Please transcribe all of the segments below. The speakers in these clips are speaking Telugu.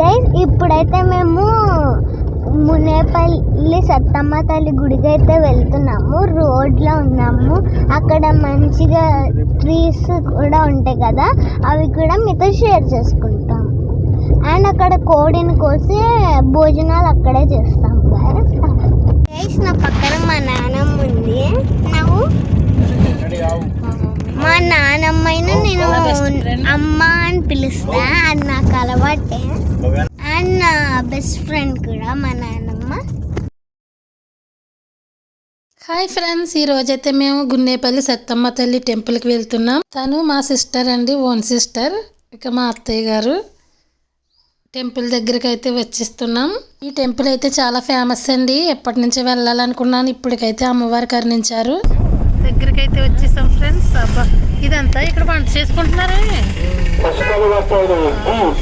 గైస్ ఇప్పుడైతే మేము మునేపల్లి సత్తమ్మ తల్లి గుడికి అయితే వెళ్తున్నాము. రోడ్లో ఉన్నాము. అక్కడ మంచిగా ట్రీస్ కూడా ఉంటాయి కదా అవి కూడా మీతో షేర్ చేసుకుంటాం. అండ్ అక్కడ కోడిని కోసి భోజనాలు అక్కడే చేస్తాం గైస్ గైస్ నా పక్కన మా నానమ్మ ఉంది. నువ్వు. మా నానమ్మని నేను అమ్మ అని పిలుస్తా అది నాకు అలవాటే. అండ్ నా బెస్ట్ ఫ్రెండ్ కూడా మా నానమ్మ. హాయ్ ఫ్రెండ్స్ ఈ రోజైతే మేము గున్నేపల్లి సత్తమ్మ తల్లి టెంపుల్కి వెళ్తున్నాం. తను మా సిస్టర్ అండి ఓన్ సిస్టర్ ఇక మా అత్తయ్య గారు టెంపుల్ దగ్గరికి అయితే వచ్చిస్తున్నాం. ఈ టెంపుల్ అయితే చాలా ఫేమస్ అండి. ఎప్పటి నుంచి వెళ్ళాలనుకున్నాను ఇప్పటికైతే అమ్మవారు కరుణించారు. దగ్గరికి అయితే వచ్చేసాం ఫ్రెండ్స్. అబ్బా ఇదంతా ఇక్కడ వంట చేసుకుంటున్నారే? పుస్తకాలు వచ్చేది మూడు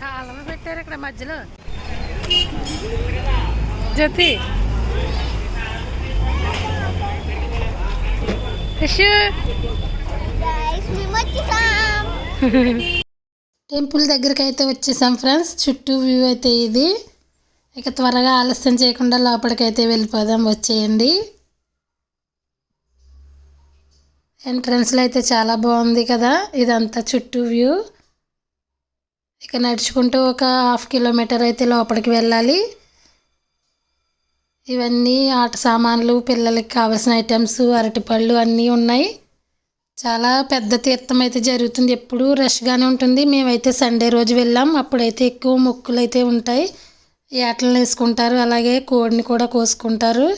కాలం పెట్టారు ఇక్కడ మధ్యలో. జ్యోతి. టెంపుల్ దగ్గరికి అయితే వచ్చేసాం ఫ్రెండ్స్. చుట్టూ వ్యూ అయితే ఇది. ఇక త్వరగా ఆలస్యం చేయకుండా లోపలికైతే వెళ్ళిపోదాం. వచ్చేయండి. ఎంట్రన్స్లో అయితే చాలా బాగుంది కదా? ఇదంతా చుట్టూ వ్యూ. ఇక నడుచుకుంటూ ఒక హాఫ్ కిలోమీటర్ అయితే లోపలికి వెళ్ళాలి. ఇవన్నీ ఆట సామాన్లు పిల్లలకి కావాల్సిన ఐటమ్స్ అరటిపళ్ళు అన్నీ ఉన్నాయి. చాలా పెద్ద తీర్థం అయితే జరుగుతుంది. ఎప్పుడు రష్గానే ఉంటుంది. మేమైతే సండే రోజు వెళ్ళాం. అప్పుడైతే ఎక్కువ మొక్కులు అయితే ఉంటాయి ఏటలను వేసుకుంటారు. అలాగే కోడిని కూడా కోసుకుంటారు.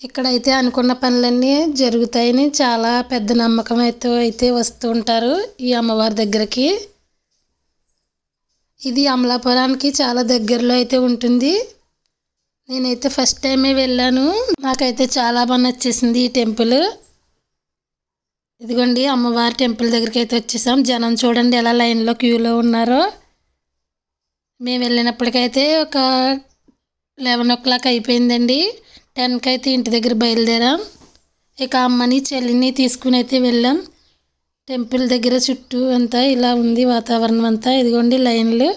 ఇక్కడైతే అనుకున్న పనులన్నీ జరుగుతాయని చాలా పెద్ద నమ్మకం అయితే అయితే వస్తూ ఉంటారు ఈ అమ్మవారి దగ్గరికి. ఇది అమలాపురానికి చాలా దగ్గరలో అయితే ఉంటుంది. నేనైతే ఫస్ట్ టైమే వెళ్ళాను. నాకైతే చాలా బాగా నచ్చేసింది ఈ టెంపుల్. ఇదిగోండి అమ్మవారి టెంపుల్ దగ్గరికి అయితే వచ్చేసాం. జనం చూడండి ఎలా లైన్లో క్యూలో ఉన్నారో. మేము వెళ్ళినప్పటికైతే ఒక లెవెన్ ఓ క్లాక్ అయిపోయిందండి. టెన్కి అయితే ఇంటి దగ్గర బయలుదేరాం. ఇక అమ్మని చెల్లిని తీసుకుని అయితే వెళ్ళాం. టెంపుల్ దగ్గర చుట్టూ అంతా ఇలా ఉంది వాతావరణం అంతా. ఇదిగోండి లైన్లు.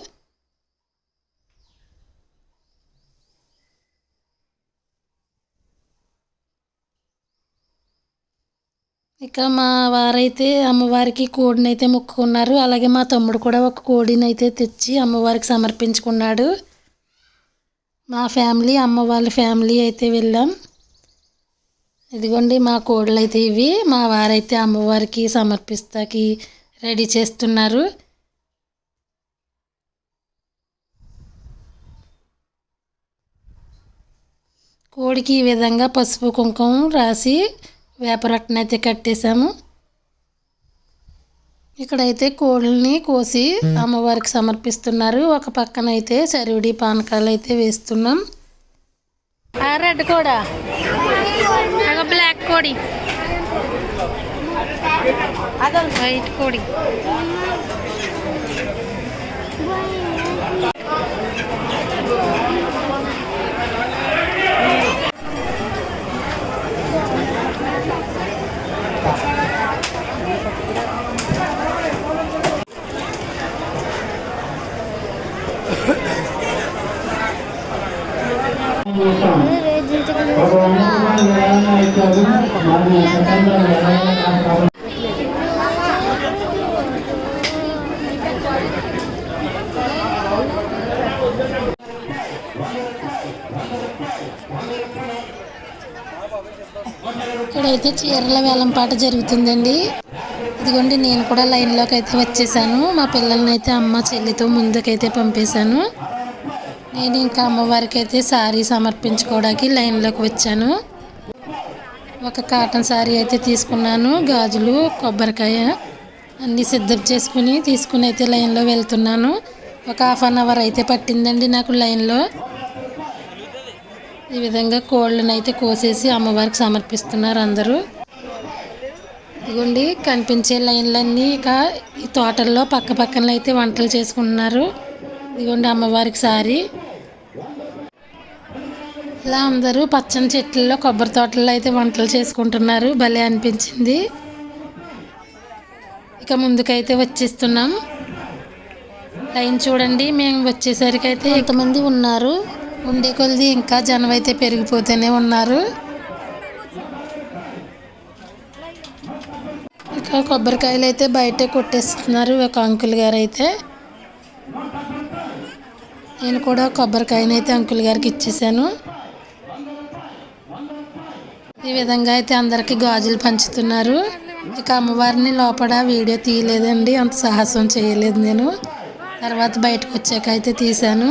ఇక మా వారైతే అమ్మవారికి కోడిని అయితే మొక్కుకున్నారు. అలాగే మా తమ్ముడు కూడా ఒక కోడిని అయితే తెచ్చి అమ్మవారికి సమర్పించుకున్నాడు. మా ఫ్యామిలీ అమ్మ వాళ్ళ ఫ్యామిలీ అయితే వెళ్ళాం. ఇదిగోండి మా కోడలు అయితే ఇవి. మా వారైతే అమ్మవారికి సమర్పిస్తాకి రెడీ చేస్తున్నారు. కోడికి ఈ విధంగా పసుపు కుంకుమ రాసి వేపరట్టనైతే కట్టేశాము. ఇక్కడైతే కోళ్ళని కోసి అమ్మవారికి సమర్పిస్తున్నారు. ఒక పక్కన అయితే సరివిడి పానకాలు అయితే వేస్తున్నాం. రెడ్ కూడా? బ్లాక్ కోడి. వైట్ కోడి. ఒక వంద ఇక్కడైతే చీరల వేలం పాట జరుగుతుందండి. ఇదిగోండి నేను కూడా లైన్లోకి అయితే వచ్చేసాను. మా పిల్లల్ని అయితే అమ్మ చెల్లితో ముందుకైతే పంపేశాను. నేను ఇంకా అమ్మవారికి అయితే శారీ సమర్పించుకోవడానికి లైన్లోకి వచ్చాను. ఒక కాటన్ శారీ అయితే తీసుకున్నాను గాజులు కొబ్బరికాయ అన్నీ సిద్ధం చేసుకుని తీసుకుని అయితే లైన్లో వెళ్తున్నాను. ఒక హాఫ్ అన్ అవర్ అయితే పట్టిందండి నాకు లైన్లో. ఈ విధంగా కోళ్ళను అయితే కోసేసి అమ్మవారికి సమర్పిస్తున్నారు అందరూ. ఇదిగోండి కనిపించే లైన్లన్నీ ఇక ఈ తోటల్లో పక్క పక్కన అయితే వంటలు చేసుకుంటున్నారు. ఇదిగోండి అమ్మవారికి సారి. ఇలా అందరూ పచ్చని చెట్లలో కొబ్బరి తోటల్లో అయితే వంటలు చేసుకుంటున్నారు. భలే అనిపించింది. ఇక ముందుకైతే వచ్చేస్తున్నాం. లైన్ చూడండి మేము వచ్చేసరికి అయితే ఎంతమంది ఉన్నారు. ఉండే కొలిది ఇంకా జనం అయితే పెరిగిపోతూనే ఉన్నారు. ఇక కొబ్బరికాయలు అయితే బయటే కొట్టేస్తున్నారు ఒక అంకుల్ గారు అయితే. నేను కూడా కొబ్బరికాయని అయితే అంకుల్ గారికి ఇచ్చేసాను. ఈ విధంగా అయితే అందరికీ గాజులు పంచుతున్నారు. ఇక అమ్మవారిని లోపల వీడియో తీయలేదండి అంత సాహసం చేయలేదు నేను. తర్వాత బయటకు వచ్చాక అయితే తీశాను.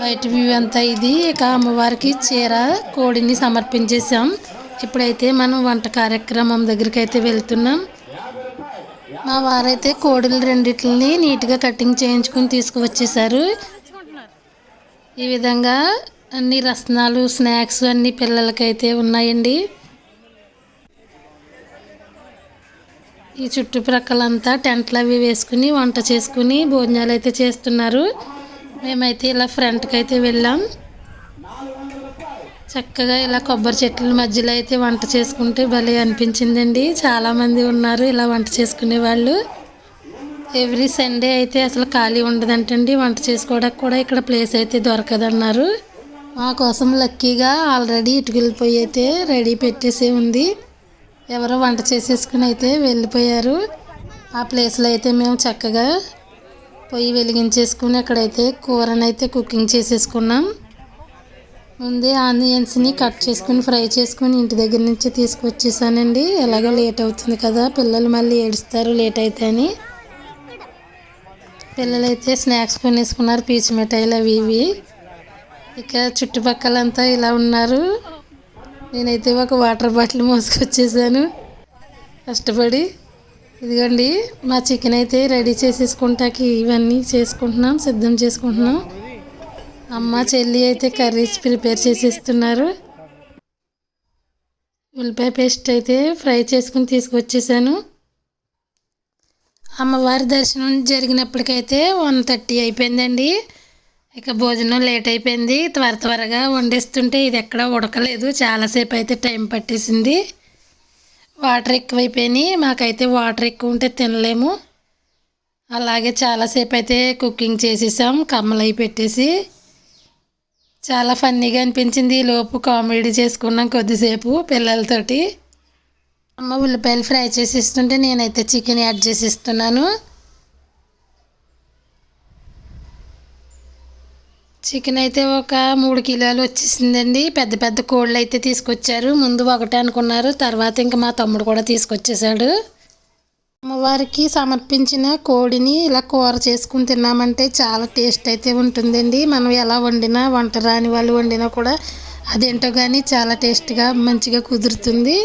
బయట వ్యూ అంతా ఇది. ఇక అమ్మవారికి చీర కోడిని సమర్పించేసాం ఇప్పుడైతే మనం వంట కార్యక్రమం దగ్గరికి అయితే వెళ్తున్నాం. మా వారైతే కోడిలు రెండిటిని నీట్గా కటింగ్ చేయించుకుని తీసుకువచ్చేసారు ఈ విధంగా అన్ని రసనాలు స్నాక్స్ అన్ని పిల్లలకైతే ఉన్నాయండి. ఈ చుట్టుప్రక్కలంతా టెంట్లు అవి వేసుకుని వంట చేసుకుని భోజనాలు అయితే చేస్తున్నారు. మేమైతే ఇలా ఫ్రంట్కి అయితే వెళ్ళాం. చక్కగా ఇలా కొబ్బరి చెట్ల మధ్యలో అయితే వంట చేసుకుంటే భలే అనిపించిందండి. చాలామంది ఉన్నారు ఇలా వంట చేసుకునే వాళ్ళు. ఎవ్రీ సండే అయితే అసలు ఖాళీ ఉండదంటండి. వంట చేసుకోవడానికి కూడా ఇక్కడ ప్లేస్ అయితే దొరకదన్నారు. మా కోసం లక్కీగా ఆల్రెడీ ఇటుకెళ్ళిపోయి పొయ్యి అయితే రెడీ పెట్టేసే ఉంది. ఎవరో వంట చేసేసుకుని అయితే వెళ్ళిపోయారు. ఆ ప్లేస్లో అయితే మేము చక్కగా పొయ్యి వెలిగించేసుకుని అక్కడైతే కూరనైతే కుకింగ్ చేసేసుకున్నాం. ముందే ఆనియన్స్ని కట్ చేసుకుని ఫ్రై చేసుకుని ఇంటి దగ్గర నుంచి తీసుకొచ్చేసానండి. ఎలాగో లేట్ అవుతుంది కదా పిల్లలు మళ్ళీ ఏడుస్తారు లేట్ అయితే అని. పిల్లలు అయితే స్నాక్స్ కొనేసుకున్నారు పీచు మిఠాయిలు అవి ఇవి. ఇక చుట్టుపక్కలంతా ఇలా ఉన్నారు. నేనైతే ఒక వాటర్ బాటిల్ మోసుకొచ్చేసాను. కష్టపడి. ఇదిగోండి మా చికెన్ అయితే రెడీ చేసేసుకుంటాకి ఇవన్నీ చేసుకుంటున్నాం సిద్ధం చేసుకుంటున్నాం. అమ్మ చెల్లి అయితే కర్రీస్ ప్రిపేర్ చేసేస్తున్నారు. ఉల్లిపాయ పేస్ట్ అయితే ఫ్రై చేసుకుని తీసుకొచ్చేసాను. అమ్మవారి దర్శనం జరిగినప్పటికైతే వన్ థర్టీ అయిపోయిందండి. ఇక భోజనం లేట్ అయిపోయింది. త్వర త్వరగా వండేస్తుంటే ఇది ఎక్కడ ఉడకలేదు. చాలాసేపు అయితే టైం పట్టేసింది. వాటర్ ఎక్కువైపోయినాయి. మాకైతే వాటర్ ఎక్కువ ఉంటే తినలేము. అలాగే చాలాసేపు అయితే కుకింగ్ చేసేసాం. కమ్మలై పెట్టేసి. చాలా ఫన్నీగా అనిపించింది. ఈ లోపు కామెడీ చేసుకున్నాం కొద్దిసేపు పిల్లలతోటి. అమ్మ ఉల్లిపాయలు ఫ్రై చేసి ఇస్తుంటే నేనైతే చికెన్ యాడ్ చేసి ఇస్తున్నాను చికెన్ అయితే ఒక మూడు కిలోలు వచ్చేసిందండి. పెద్ద పెద్ద కోళ్ళు అయితే తీసుకొచ్చారు. ముందు ఒకటే అనుకున్నారు. తర్వాత ఇంకా మా తమ్ముడు కూడా తీసుకొచ్చేసాడు. అమ్మవారికి సమర్పించిన కోడిని ఇలా కూర చేసుకుని తిన్నామంటే చాలా టేస్ట్ అయితే ఉంటుందండి. మనం ఎలా వండినా వంట రాని వాళ్ళు వండినా కూడా అదేంటో కానీ చాలా టేస్ట్గా మంచిగా కుదురుతుంది.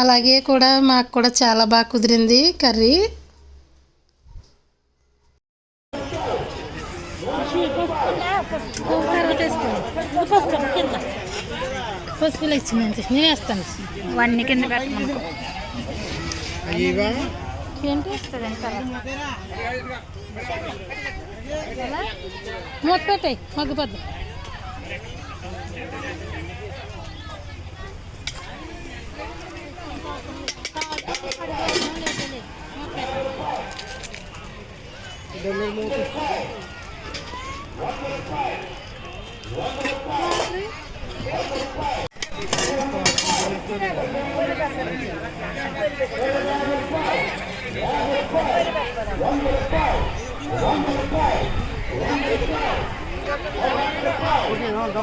అలాగే కూడా మాకు కూడా చాలా బాగా కుదిరింది కర్రీ. పసుపులు ఇచ్చిందండి నేను వేస్తాను వన్ని కింద పెట్టమనుకో ఏంటి మూత పెట్టాయి మగ్గిపోద్ది ডলের মতো One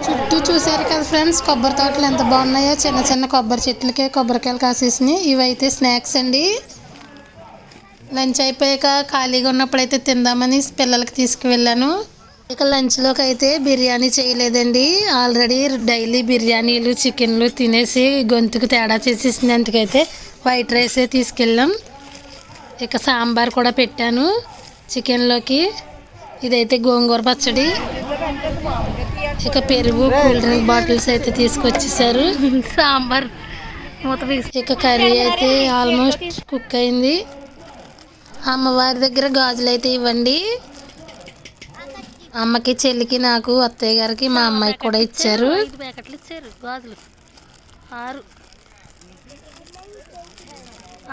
చుట్టూ చూసారు కదా ఫ్రెండ్స్ కొబ్బరి తోటలు ఎంత బాగున్నాయో చిన్న చిన్న కొబ్బరి చెట్లకే కొబ్బరికాయలు కాసేసినాయి. ఇవైతే స్నాక్స్ అండి. లంచ్ అయిపోయాక ఖాళీగా ఉన్నప్పుడైతే తిందామని పిల్లలకి తీసుకువెళ్ళాను. ఇక లంచ్లోకి అయితే బిర్యానీ చేయలేదండి. ఆల్రెడీ డైలీ బిర్యానీలు చికెన్లు తినేసి గొంతుకు తేడా చేసేసింది. అందుకైతే వైట్ రైసే తీసుకెళ్ళాం. ఇక సాంబార్ కూడా పెట్టాను చికెన్లోకి. ఇదైతే గోంగూర పచ్చడి. ఇక పెరుగు కూల్ డ్రింక్ బాటిల్స్ అయితే తీసుకొచ్చేసారు. సాంబార్ మూత ఇక కర్రీ అయితే ఆల్మోస్ట్ కుక్ అయింది. అమ్మవారి దగ్గర గాజులు అయితే ఇవ్వండి. అమ్మకి చెల్లికి నాకు అత్తయ్య గారికి మా అమ్మాయికి కూడా ఇచ్చారు. ఐదు ప్యాకెట్లు ఇచ్చారు గాజులు. ఆరు.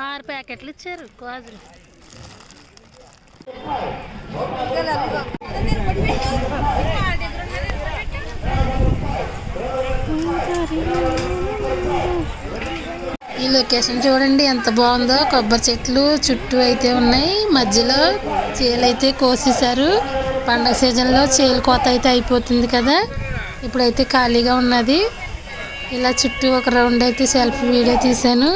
ఆరు ప్యాకెట్లు ఇచ్చారు గాజులు. ఈ లొకేషన్ చూడండి ఎంత బాగుందో. కొబ్బరి చెట్లు చుట్టూ అయితే ఉన్నాయి. మధ్యలో చేలు అయితే కోసేశారు. పండగ సీజన్లో చేలు కోత అయితే అయిపోతుంది కదా. ఇప్పుడైతే ఖాళీగా ఉన్నది. ఇలా చుట్టూ ఒక రౌండ్ అయితే సెల్ఫీ వీడియో తీశాను.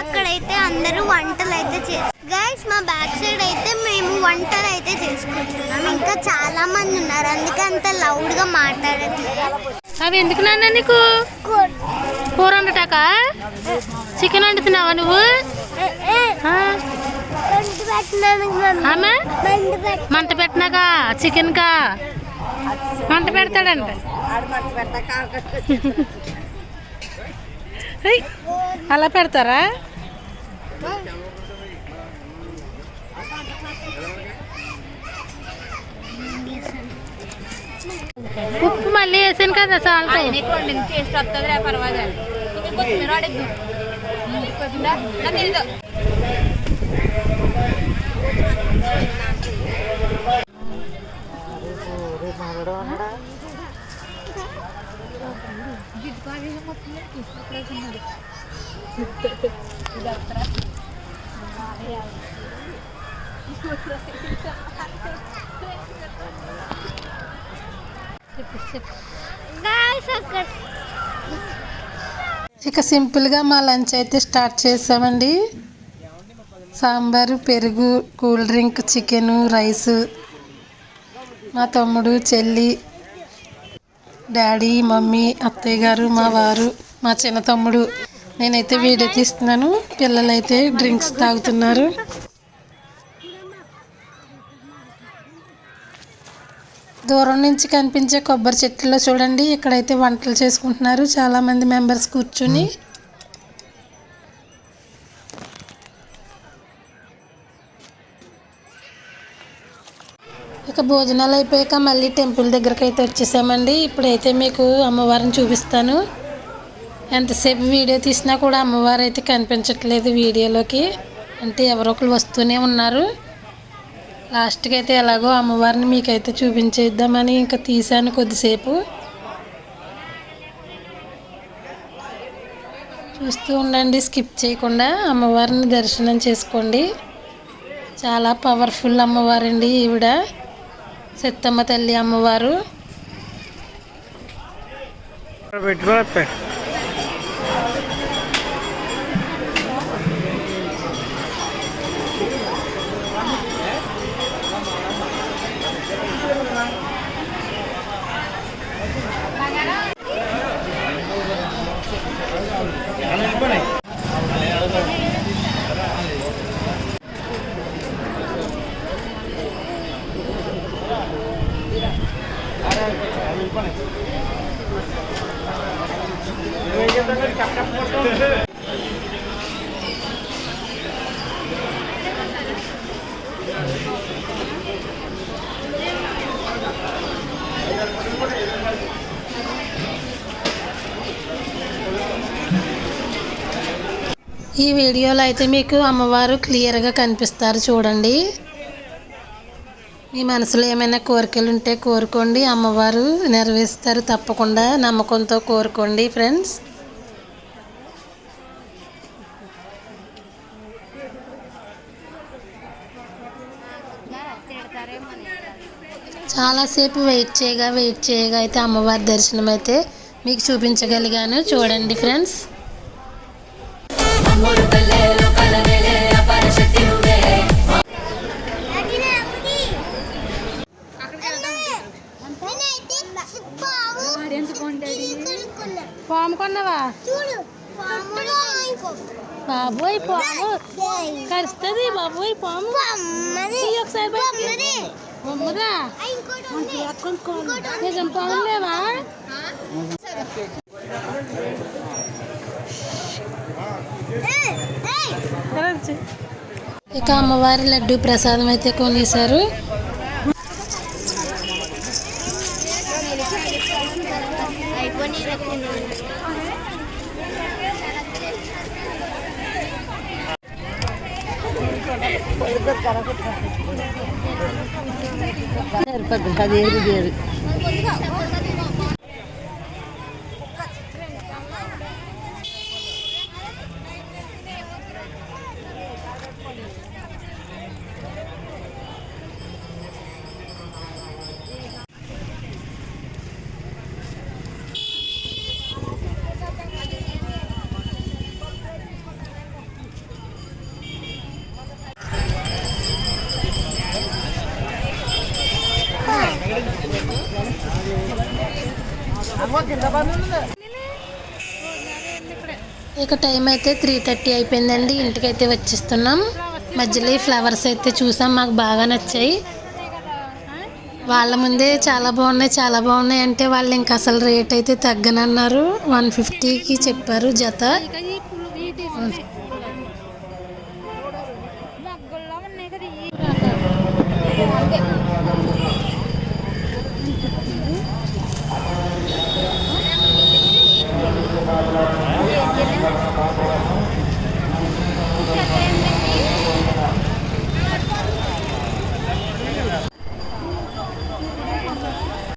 అక్కడైతే అందరూ వంటలు అయితే చేస్తారు గైస్ మా బ్యాక్ సైడ్ అయితే మేము వంటలు అయితే చేసుకుంటున్నాం. ఇంకా చాలా మంది ఉన్నారు. అందుకే అంత లౌడ్గా మాట్లాడట్లేదు. అవి ఎందుకు నాన్న నీకు? కూర. వండటాక? చికెన్ వండుతున్నావా నువ్వు? ఆమె? మంట పెట్టినాక? చికెన్ కా మంట పెడతాడంట అలా పెడతారా? ఉప్పు మళ్ళీ వేసాను కదా సాల్ట్. టేస్ట్ వస్తుంది పర్వాలేదు. కొత్తిమీర గైస్ అక్కడ ఇక సింపుల్గా మా లంచ్ అయితే స్టార్ట్ చేసామండి. సాంబారు పెరుగు కూల్ డ్రింక్ చికెను రైస్ మా తమ్ముడు చెల్లి డాడీ మమ్మీ అత్తయ్య గారు మా వారు మా చిన్న తమ్ముడు. నేనైతే వీడియో తీస్తున్నాను. పిల్లలైతే డ్రింక్స్ తాగుతున్నారు. దూరం నుంచి కనిపించే కొబ్బరి చెట్టులో చూడండి. ఇక్కడైతే వంటలు చేసుకుంటున్నారు. చాలా మంది మెంబర్స్ కూర్చుని. ఇక భోజనాలు అయిపోయాక మళ్ళీ టెంపుల్ దగ్గరకి అయితే వచ్చేసామండి. ఇప్పుడైతే మీకు అమ్మవారిని చూపిస్తాను. ఎంతసేపు వీడియో తీసినా కూడా అమ్మవారు అయితే కనిపించట్లేదు వీడియోలోకి. అంటే ఎవరో ఒకరు వస్తూనే ఉన్నారు. లాస్ట్కి అయితే ఎలాగో అమ్మవారిని మీకైతే చూపించేద్దామని ఇంకా తీసాను కొద్దిసేపు. చూస్తూ ఉండండి స్కిప్ చేయకుండా అమ్మవారిని దర్శనం చేసుకోండి. చాలా పవర్ఫుల్ అమ్మవారండి ఈవిడ సత్తమ్మ తల్లి అమ్మవారు. ఈ వీడియోలో అయితే మీకు అమ్మవారు క్లియర్గా కనిపిస్తారు చూడండి. మీ మనసులో ఏమైనా కోరికలు ఉంటే కోరుకోండి. అమ్మవారు నెరవేరుస్తారు తప్పకుండా నమ్మకంతో కోరుకోండి ఫ్రెండ్స్. చాలాసేపు వెయిట్ చేయగా వెయిట్ చేయగా అయితే అమ్మవారి దర్శనం అయితే మీకు చూపించగలిగాను. చూడండి ఫ్రెండ్స్. పాము కొన్నావా బాబోయ్ పాము. కరుస్తుంది బాబోయ్ పాము. చెయ్యి ఒకసారి బయటికి. నిజం పాము లేవా ఇక అమ్మవారి లడ్డు ప్రసాదం అయితే కొనేశారు. ఇక టైం అయితే త్రీ థర్టీ అయిపోయిందండి. ఇంటికైతే వచ్చేస్తున్నాం. మధ్యలో ఈ ఫ్లవర్స్ అయితే చూసాం. మాకు బాగా నచ్చాయి. వాళ్ళ ముందే చాలా బాగున్నాయి. చాలా బాగున్నాయి అంటే వాళ్ళు ఇంకా అసలు రేట్ అయితే తగ్గనన్నారు. వన్ ఫిఫ్టీకి చెప్పారు జత. ఉన్నాయి కదా ఈ.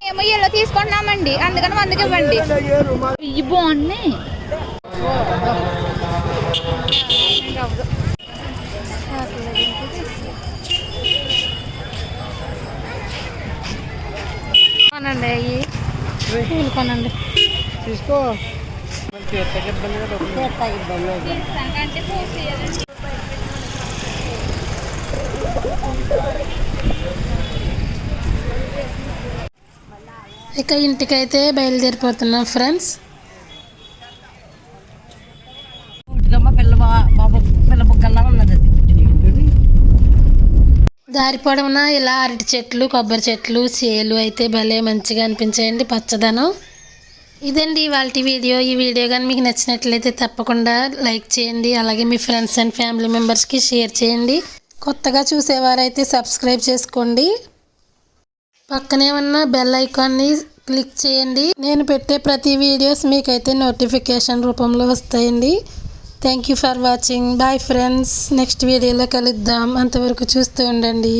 మేము ఎల్లో తీసుకుంటున్నామండి. అందుకని వందకి ఇవ్వండి. ఇవి బాగున్నాయి. కొనండి అవి పూలు కొనండి. ఇక ఇంటికైతే బయలుదేరిపోతున్నాం ఫ్రెండ్స్. దారి పొడవునా ఇలా అరటి చెట్లు కొబ్బరి చెట్లు చేలు అయితే భలే మంచిగా అనిపించాయండి పచ్చదనం. ఇదండి ఇవాళ వీడియో. ఈ వీడియో కానీ మీకు నచ్చినట్లయితే తప్పకుండా లైక్ చేయండి. అలాగే మీ ఫ్రెండ్స్ అండ్ ఫ్యామిలీ మెంబర్స్కి షేర్ చేయండి. కొత్తగా చూసేవారైతే సబ్స్క్రైబ్ చేసుకోండి. పక్కనే ఉన్న బెల్ ఐకాన్ని క్లిక్ చేయండి. నేను పెట్టే ప్రతి వీడియోస్ మీకైతే నోటిఫికేషన్ రూపంలో వస్తాయండి. Thank you for watching bye friends next వీడియోలో కలుద్దాం. అంతవరకు చూస్తూ ఉండండి.